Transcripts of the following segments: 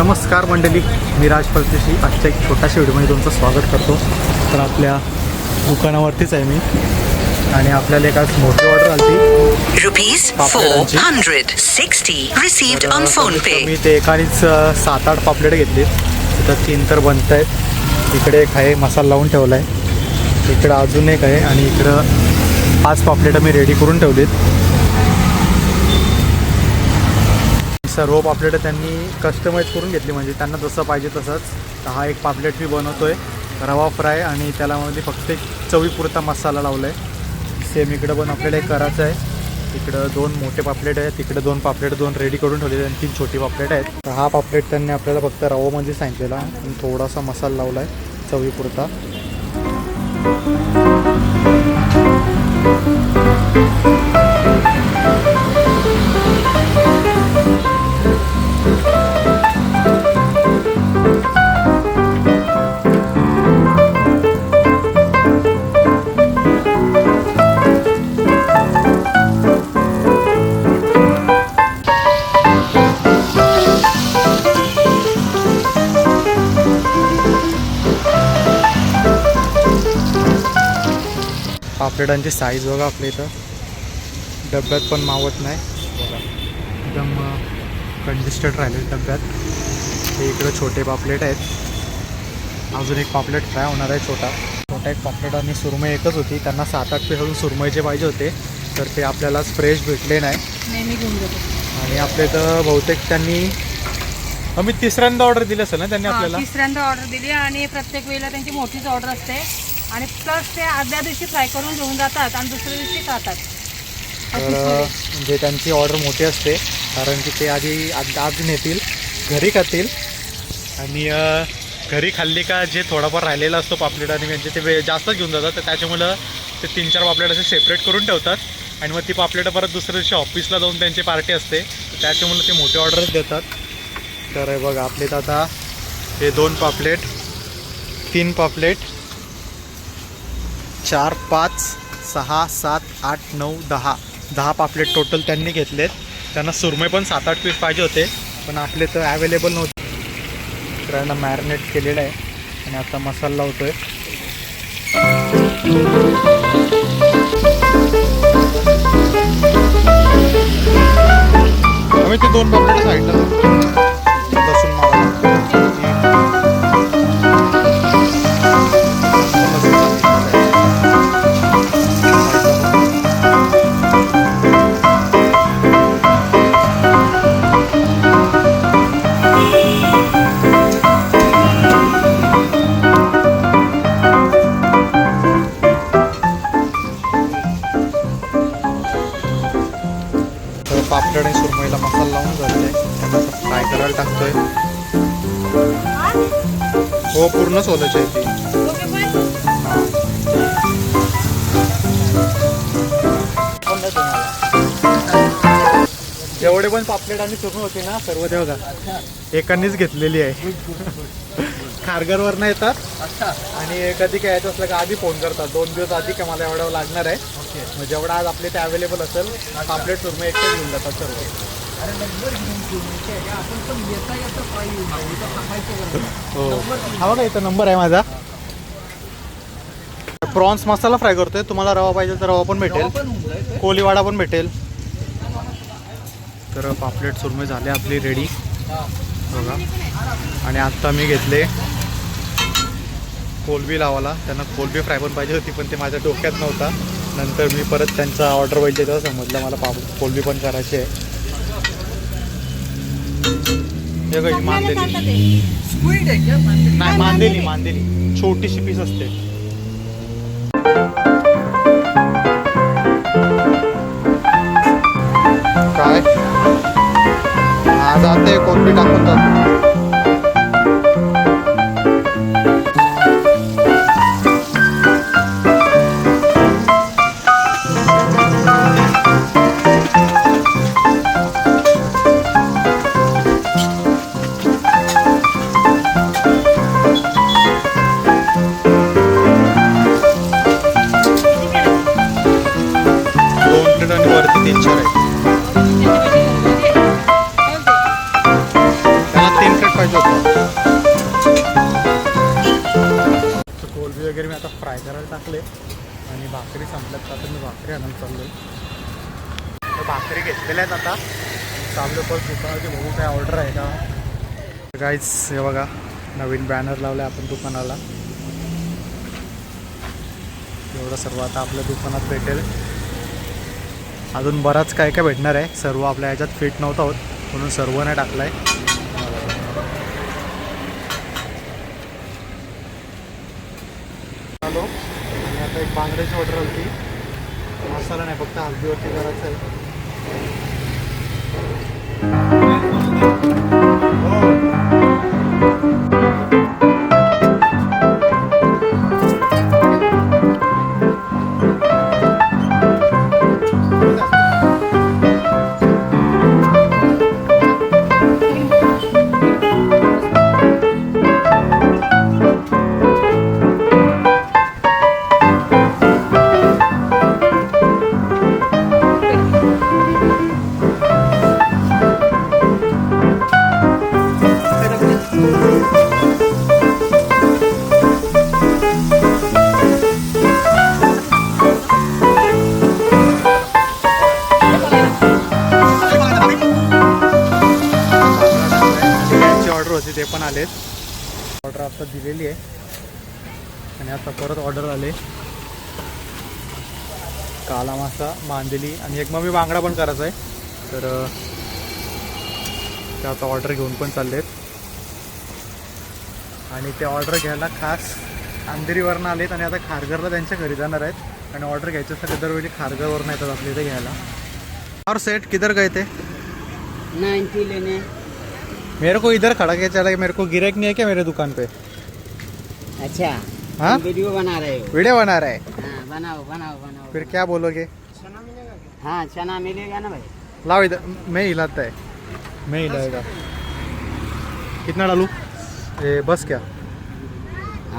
नमस्कार मंडळी मी राज परदेशी आजच्या एक छोट्याशा व्हिडिओमध्ये तुमचं स्वागत करतो. तर आपल्या दुकानावरतीच आहे मी. आणि आपल्याला एक आज मोठी ऑर्डर आली Rupees Paparazzi. 460 received on phone pay. मी ते एकानेच सात आठ पापलेट घेतली. तिथं तीन तर बनत आहेत. इकडे एक आहे मसाला लावून ठेवला आहे इकडं अजून एक आहे आणि इकडं पाच पापलेटं मी रेडी करून ठेवलीत. सर्व पापलेटं त्यांनी कस्टमाइज करून घेतली. म्हणजे त्यांना जसं पाहिजे तसंच. हा एक पापलेट मी बनवतो आहे रवा फ्राय आणि त्यालामध्ये फक्त एक चवीपुरता मसाला लावला आहे सेम इकडं पण आपल्याला एक करायचं आहे. इकडं दोन मोठे पापलेट आहेत. तिकडे दोन पापलेट दोन रेडी करून ठेवलेले आणि तीन छोटी पापलेट आहेत. तर हा पापलेट त्यांनी आपल्याला फक्त रवामध्ये सांगितलेला. आणि थोडासा मसाला लावला आहे चवीपुरता पापलेटांची साईज बघा आपल्या इथं. डब्यात पण मावत नाही. बघा एकदम कंडिस्टेड राहिले डब्यात. हे इकडं छोटे पापलेट आहेत. अजून एक पापलेट फ्राय होणार आहे छोटा. छोटा एक पापलेट आणि सुरमई एकच होती. त्यांना सात आठ पीस अजून सुरमईचे पाहिजे होते. तर ते आपल्याला फ्रेश भेटले नाही. आणि आपल्या इथं बहुतेक त्यांनी आम्ही तिसऱ्यांदा ऑर्डर दिली असेल ना त्यांनी आपल्याला? तिसऱ्यांदा ऑर्डर दिली आणि प्रत्येक वेळेला त्यांची मोठीच ऑर्डर असते. आणि प्लस ते आदल्या दिवशी फ्राय करून घेऊन जातात आणि दुसऱ्या दिवशी खातात. तर. म्हणजे त्यांची ऑर्डर मोठी असते कारण की ते आधी आज आज नेतील घरी खातील. आणि घरी खाल्ली का जे थोडाफार राहिलेला असतो पापलेट आणि म्हणजे ते वे- जास्त घेऊन जातात तर त्याच्यामुळं ते तीन चार पापलेट असे सेपरेट करून ठेवतात. आणि मग ती पापलेटं परत दुसऱ्या दिवशी ऑफिसला जाऊन त्यांची पार्टी असते. तर त्याच्यामुळं ते मोठे ऑर्डरच देतात. तर बघा आपले तर आता हे दोन पापलेट तीन पापलेट चार पाच सहा सात आठ नऊ दहा. दहा पापलेट टोटल त्यांनी घेतलेत. त्यांना सुरमे पण सात आठ पीस पाहिजे होते पण आपले तर ॲवेलेबल नव्हते. त्यांना मॅरिनेट केलेलं आहे. आणि आता मसाला लावतो आहे ते दोन पापलेट साईडला हो पूर्ण सोलायची आहे ती. जेवढे पण पापलेट आणि सुरमई होती ना सर्व बघा एकांनीच घेतलेली आहे. खारघरवर नाही येतात. आणि कधी काय यायचं असलं का आधी फोन करतात. दोन दिवस आधी का मला एवढं लागणार आहे. मग जेवढा आज आपले ते अवेलेबल असेल पापलेट सुरमई एकटे घेऊन जातात सर्व. हो. हा बघा इथं नंबर आहे माझा. प्रॉन्स मसाला फ्राय करतोय. तुम्हाला रवा पाहिजे तर रवा पण भेटेल. कोलीवाडा पण भेटेल. तर पापलेट सुरमई झाले आपली रेडी बघा. आणि आत्ता मी घेतले कोलबी लावाला त्यांना कोलबी फ्राय पण पाहिजे होती पण ते माझ्या डोक्यात नव्हता. नंतर मी परत त्यांचा ऑर्डर पाहिजे तेव्हा समजलं मला पाप कोलबी पण करायची आहे. हे मांदेली. नाही मांदेली? मांदेली. छोटीशी पीस असते. आहेत आता. चाललो पण दुकानाची बघू काय ऑर्डर आहे का. गाईच हे बघा नवीन बॅनर लावला आपण दुकानाला. एवढं सर्व आता आपल्या दुकानात भेटेल. अजून बराच काय काय भेटणार आहे. सर्व आपल्या ह्याच्यात फिट नव्हतं होत म्हणून सर्व नाही टाकलं आहे आता एक बांगड्याची ऑर्डर होती. मसाला नाही फक्त हल्दीवरती करायचं आहे. हो. ऑर्डर होती ते पण आलेत. ऑर्डर आता दिलेली आहे. आणि आता परत ऑर्डर आले. काला मासा मांदेली आणि एक मग मी बांगडा पण करायचा आहे. तर ते आता ऑर्डर घेऊन पण चाललेत. आणि ते ऑर्डर घ्यायला खास अंधेरीवरनं आलेत आणि आता खारघरला त्यांच्या घरी जाणार आहेत. आणि ऑर्डर घ्यायचं असतं दरवेळी खारघरवरनं येतात आपल्या इथे घ्यायला. और सेट किधर गए थे? नाइन्टी लेने मेरे को इधर खड़ा के चला मेरे को गिराक नहीं है क्या मेरे दुकान पे? अच्छा। हाँ? वीडियो बना रहे हो? वीडियो बना रहा है। हाँ बनाओ बनाओ बनाओ। फिर क्या बोलोगे? हाँ चना मिलेगा ना भाई। लाओ इधर मैं हिलाता है। मैं हिलाएगा कितना डालूँ? ये बस क्या?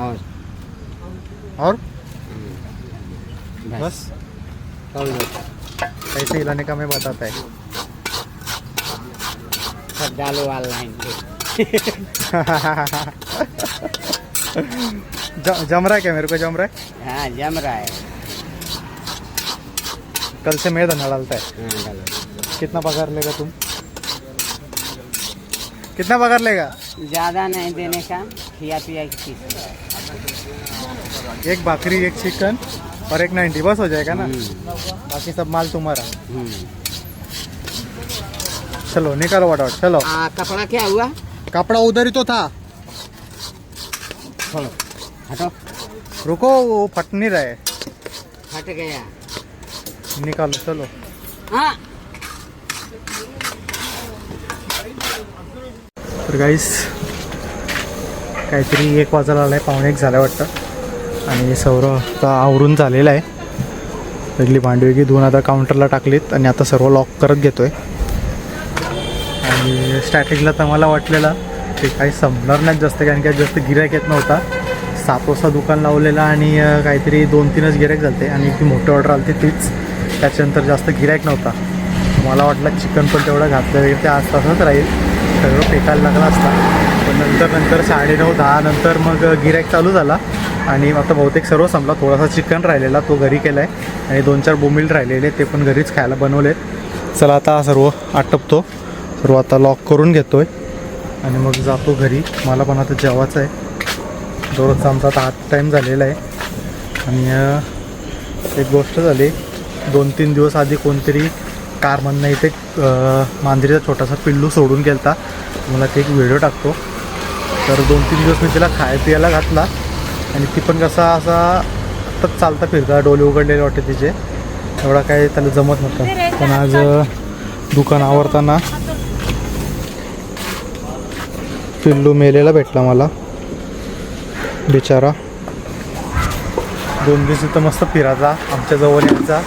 और? और? बस। बस। लाओ इधर। कैसे हिलाने का मैं बताता है। सब डालो ऑनलाइन जम रहा है क्या मेरे को? जम रहा है? हाँ जम रहा है। कल से मैं धंधा डालता है। हाँ डालो। कितना पगार लेगा तुम? कितना पगार लेगा? ज़्यादा नहीं देने का खिया पिया की चीज़। एक भाकरी एक चिकन और एक नाइन्टी बस हो जाएगा ना? हम्म, बाकी सब माल तुम्हारा। हम्म। चलो निकालो वटावट चलो. आ, कपड़ा क्या हुआ? कपड़ा उधर ही तो था। खोलो हटो। रुको वो फट नहीं रहे। फट गया। निकालो चलो। हाँ। तर गाईस काहीतरी एक वाजायला आला आहे पावणे एक झाल्या वाटतं. आणि सौरव आता आवरून झालेला आहे. सगळी भांडी वगैरे धुवून आता काउंटरला टाकलीत आणि आता सर्व लॉक करत घेतोय. आणि स्टार्टिंगला तर मला वाटलेला ते काही संपणार नाहीत जास्त कारण की जास्त गिरायक येत नव्हता. सात वाजता दुकान लावलेला आणि काहीतरी दोन तीनच गिरायक झालते. आणि ती मोठी ऑर्डर आली तीच. त्याच्यानंतर जास्त गिरायक नव्हता. मला वाटलं चिकन पण तेवढं घातलं वगैरे ते आसपासच राहील. सगळं पेटायला लागला असता. पण नंतर नंतर साडेनऊ दहा नंतर मग गिरायक चालू झाला. आणि आता बहुतेक सर्व संपला. थोडासा चिकन राहिलेला तो घरी केला आहे आणि दोन चार बोमिल राहिलेले ते पण घरीच खायला बनवलेत. चला आता सर्व आटपतो. सर्व आता लॉक करून घेतो आहे आणि मग जातो घरी. मला पण आता जेवायचं आहे. दररोजचा आमचा आता आठ टाईम झालेला आहे. आणि एक गोष्ट झाली. दोन तीन दिवस आधी कोणतरी कारमधनं इथे मांजरीचा छोटासा पिल्लू सोडून गेलता. मला ते एक व्हिडिओ टाकतो. तर दोन तीन दिवस मी तिला खाय पियाला घातला. आणि ती पण कसा असा आत्ताच चालता फिरता. डोले उघडलेले वाटते तिचे. एवढा काय त्याला जमत नव्हतं. पण आज दुकान आवरताना पिल्लू मेलेला भेटला मला. बिचारा. दोन दिवस इथं मस्त फिरायचा आमच्या जवळ यायचा.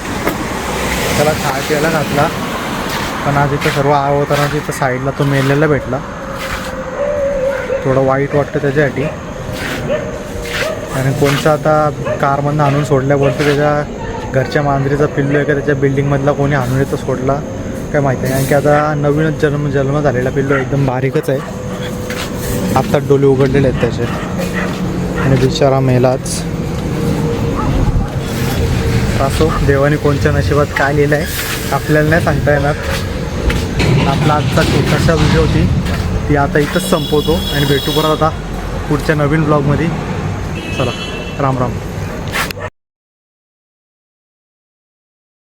त्याला खाय प्यायला घातला. पण आज इथं सर्व आवताना तिथं साईडला तो मेलेला भेटला. थोडं वाईट वाटतं त्याच्यासाठी. आणि कोणचं आता कारमधनं आणून सोडल्यावरती त्याच्या घरच्या मांजरीचा पिल्लू आहे का त्याच्या बिल्डिंगमधला कोणी आणून येतो सोडला? काय माहिती नाही. कारण की आता नवीनच जन्म जन्म झालेला पिल्लू एकदम बारीकच आहे. आत्ता डोले उघडलेले आहेत त्याचे. आणि बिचारा मेलाच. असो देवाने कोणत्या नशिबात काय लिहिलं आहे आपल्याला नाही सांगता येणार. आपला आजचा छोटासा व्हिडिओ होती. ती आता इथंच संपवतो आणि भेटू परत आता पुढच्या नवीन ब्लॉगमध्ये चला राम राम.